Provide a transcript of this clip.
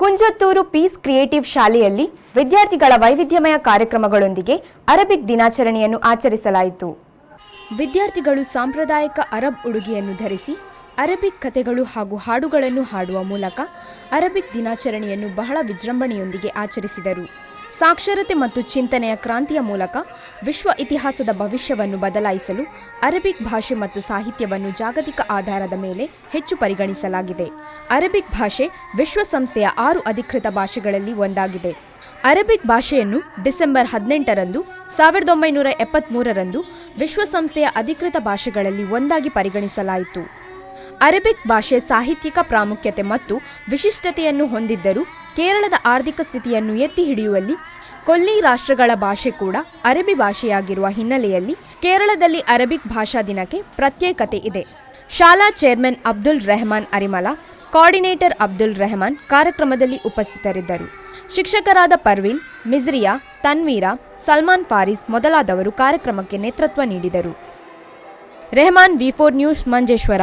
Kunjathur piece creative ಶಾಲೆಯಲ್ಲಿ ವಿದ್ಯಾರ್ಥಿಗಳ ವೈವಿಧ್ಯಮಯ ಕಾರ್ಯಕ್ರಮಗಳೊಂದಿಗೆ ಅರಬಿಕ್ ದಿನಾಚರಣೆಯನ್ನು ಆಚರಿಸಲಾಯಿತು. ವಿದ್ಯಾರ್ಥಿಗಳು ಸಾಂಪ್ರದಾಯಿಕ ಅರಬ್ ಉಡುಗೆಯನ್ನು ಧರಿಸಿ, ಅರಬಿಕ್ ಕಥೆಗಳು ಹಾಗೂ ಹಾಡುಗಳನ್ನು ಹಾಡುವ ಮೂಲಕ ಅರಬಿಕ್ ದಿನಾಚರಣೆಯನ್ನು ಬಹಳ ವಿಜೃಂಭಣೆಯೊಂದಿಗೆ ಆಚರಿಸಿದರು. ಸಾಕ್ಷರತೆ ಮತ್ತು ಚಿಂತನೆಯ ಕ್ರಾಂತಿಯ ಮೂಲಕ ವಿಶ್ವ ಇತಿಹಾಸದ ಭವಿಷ್ಯವನ್ನು ಬದಲಾಯಿಸಲು ಅರಬಿಕ್ ಭಾಷೆ ಮತ್ತು ಸಾಹಿತ್ಯವನ್ನು ಜಾಗತಿಕ ಆಧಾರದ ಮೇಲೆ ಹೆಚ್ಚು ಪರಿಗಣಿಸಲಾಗಿದೆ. ಅರಬಿಕ್ ಭಾಷೆ ವಿಶ್ವಸಂಸ್ಥೆಯ ಆರು ಅಧಿಕೃತ ಭಾಷೆಗಳಲ್ಲಿ ಒಂದಾಗಿದೆ. ಅರಬಿಕ್ ಭಾಷೆಯನ್ನು ಡಿಸೆಂಬರ್ ಹದಿನೆಂಟರಂದು, ಸಾವಿರದ ಒಂಬೈನೂರ ಎಪ್ಪತ್ತ್ಮೂರರಂದು ವಿಶ್ವಸಂಸ್ಥೆಯ ಅಧಿಕೃತ ಭಾಷೆಗಳಲ್ಲಿ ಒಂದಾಗಿ ಪರಿಗಣಿಸಲಾಯಿತು. ಅರಬಿಕ್ ಭಾಷೆ ಸಾಹಿತ್ಯಿಕ ಪ್ರಾಮುಖ್ಯತೆ ಮತ್ತು ವಿಶಿಷ್ಟತೆಯನ್ನು ಹೊಂದಿದ್ದರೂ ಕೇರಳದ ಆರ್ಥಿಕ ಸ್ಥಿತಿಯನ್ನು ಎತ್ತಿ ಹಿಡಿಯುವಲ್ಲಿ ಕೊಲ್ಲಿ ರಾಷ್ಟ್ರಗಳ ಭಾಷೆ ಕೂಡ ಅರಬಿ ಭಾಷೆಯಾಗಿರುವ ಹಿನ್ನೆಲೆಯಲ್ಲಿ ಕೇರಳದಲ್ಲಿ ಅರಬಿಕ್ ಭಾಷಾ ದಿನಕ್ಕೆ ಪ್ರತ್ಯೇಕತೆ ಇದೆ. ಶಾಲಾ ಚೇರ್ಮನ್ ಅಬ್ದುಲ್ ರೆಹಮಾನ್ ಅರಿಮಲ, ಕೋಆರ್ಡಿನೇಟರ್ ಅಬ್ದುಲ್ ರೆಹಮಾನ್ ಕಾರ್ಯಕ್ರಮದಲ್ಲಿ ಉಪಸ್ಥಿತರಿದ್ದರು. ಶಿಕ್ಷಕರಾದ ಪರ್ವಿನ್ ಮಿಜ್ರಿಯಾ ತನ್ವೀರಾ, ಸಲ್ಮಾನ್ ಫಾರಿಸ್ ಮೊದಲಾದವರು ಕಾರ್ಯಕ್ರಮಕ್ಕೆ ನೇತೃತ್ವ ನೀಡಿದರು. Rehman V four news Manjeshwar